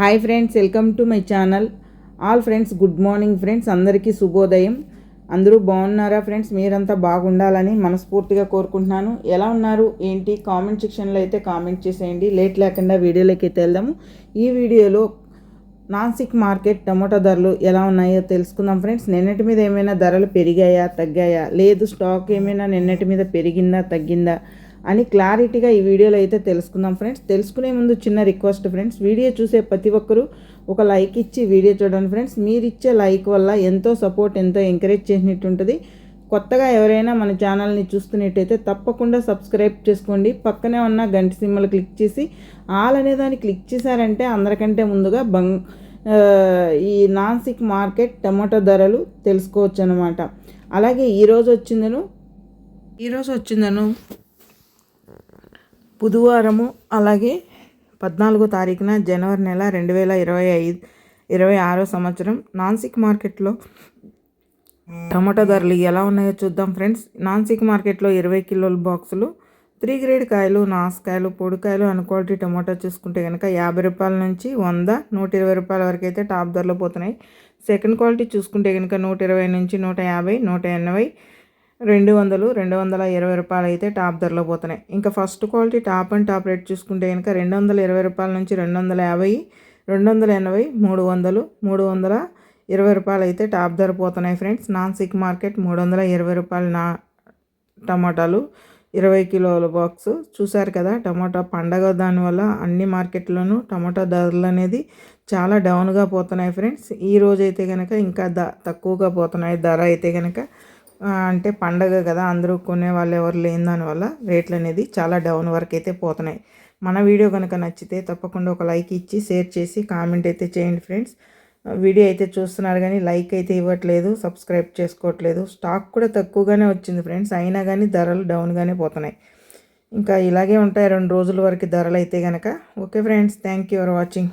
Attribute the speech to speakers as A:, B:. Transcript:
A: Hi friends welcome to my channel all friends good morning friends అందరికీ శుభోదయం. అందరూ బాగున్నారా ఫ్రెండ్స్ మీరంతా బాగుండాలని మనస్ఫూర్తిగా కోరుకుంటున్నాను. ఎలా ఉన్నారు? ఏంటి? కామెంట్ సెక్షన్లో అయితే కామెంట్ చేసేయండి. లేట్ లేకుండా వీడియోలోకి అయితే వెళ్దాము. ఈ వీడియోలో నాన్సిక్ మార్కెట్ టమోటా ధరలు ఎలా ఉన్నాయో తెలుసుకుందాం ఫ్రెండ్స్ నిన్నటి మీద ఏమైనా ధరలు పెరిగాయా తగ్గాయా? లేదు స్టాక్ ఏమైనా నిన్నటి మీద పెరిగిందా తగ్గిందా? అని క్లారిటీగా ఈ వీడియోలో అయితే తెలుసుకుందాం ఫ్రెండ్స్. తెలుసుకునే ముందు చిన్న రిక్వెస్ట్ ఫ్రెండ్స్. వీడియో చూసే ప్రతి ఒక్కరూ ఒక లైక్ ఇచ్చి వీడియో చూడండి ఫ్రెండ్స్. మీరు ఇచ్చే లైక్ వల్ల ఎంతో సపోర్ట్ ఎంతో ఎంకరేజ్ చేసినట్టు ఉంటుంది కొత్తగా ఎవరైనా మన ఛానల్ని చూస్తున్నట్టయితే తప్పకుండా సబ్స్క్రైబ్ చేసుకోండి. పక్కనే ఉన్న గంట సింబల్ క్లిక్ చేసి ఆల్ అనే దాన్ని క్లిక్ చేశారంటే అందరికంటే ముందుగా బంగ్ ఈ నాన్సిక్ మార్కెట్ టమాటో ధరలు తెలుసుకోవచ్చు అనమాట అలాగే ఈరోజు వచ్చిందను ఈరోజు వచ్చిందను బుధవారము అలాగే పద్నాలుగో తారీఖున జనవరి నెల రెండు వేల ఇరవై ఐదు ఇరవై ఆరో సంవత్సరం. నాన్సిక్ మార్కెట్లో టమాటా ధరలు ఎలా ఉన్నాయో చూద్దాం ఫ్రెండ్స్. నాన్సిక్ మార్కెట్లో ఇరవై కిలోల బాక్సులు త్రీ గ్రేడ్ కాయలు నాసుకాయలు పొడికాయలు అన్ క్వాలిటీ టమాటా చూసుకుంటే కనుక యాభై రూపాయల నుంచి వంద నూట ఇరవై రూపాయల వరకు అయితే టాప్ ధరలో పోతున్నాయి. సెకండ్ క్వాలిటీ చూసుకుంటే కనుక నూట ఇరవై నుంచి నూట యాభై నూట ఎనభై రెండు వందలు రెండు వందల ఇరవై రూపాయలు అయితే టాప్ ధరలో పోతున్నాయి. ఇంకా first quality top and top rate చూసుకుంటే కనుక రెండు వందల ఇరవై రూపాయల నుంచి రెండు వందల యాభై రెండు వందల ఎనభై మూడు వందలు మూడు వందల ఇరవై రూపాయలు అయితే టాప్ ధర పోతున్నాయి ఫ్రెండ్స్. నాన్ సిక్ మార్కెట్ మూడు వందల ఇరవై రూపాయలు నా టమాటాలు ఇరవై కిలోల బాక్స్. చూశారు కదా టమాటా పండగ దానివల్ల అన్ని మార్కెట్లోనూ టమాటా ధరలు అనేది చాలా డౌన్గా పోతున్నాయి ఫ్రెండ్స్. ఈ రోజు అయితే కనుక ఇంకా ద తక్కువగా పోతున్నాయి ధర అయితే కనుక అంటే పండగ కదా అందరూ కొనే వాళ్ళు ఎవరు లేని దానివల్ల రేట్లు అనేది చాలా డౌన్ వరకు అయితే పోతున్నాయి. మన వీడియో కనుక నచ్చితే తప్పకుండా ఒక లైక్ ఇచ్చి షేర్ చేసి కామెంట్ అయితే చేయండి ఫ్రెండ్స్. వీడియో అయితే చూస్తున్నారు కానీ లైక్ అయితే ఇవ్వట్లేదు సబ్స్క్రైబ్ చేసుకోవట్లేదు. స్టాక్ కూడా తక్కువగానే వచ్చింది ఫ్రెండ్స్ అయినా కానీ ధరలు డౌన్గానే పోతున్నాయి. ఇంకా ఇలాగే ఉంటాయి రెండు రోజుల వరకు ధరలు అయితే కనుక okay friends thank you for watching.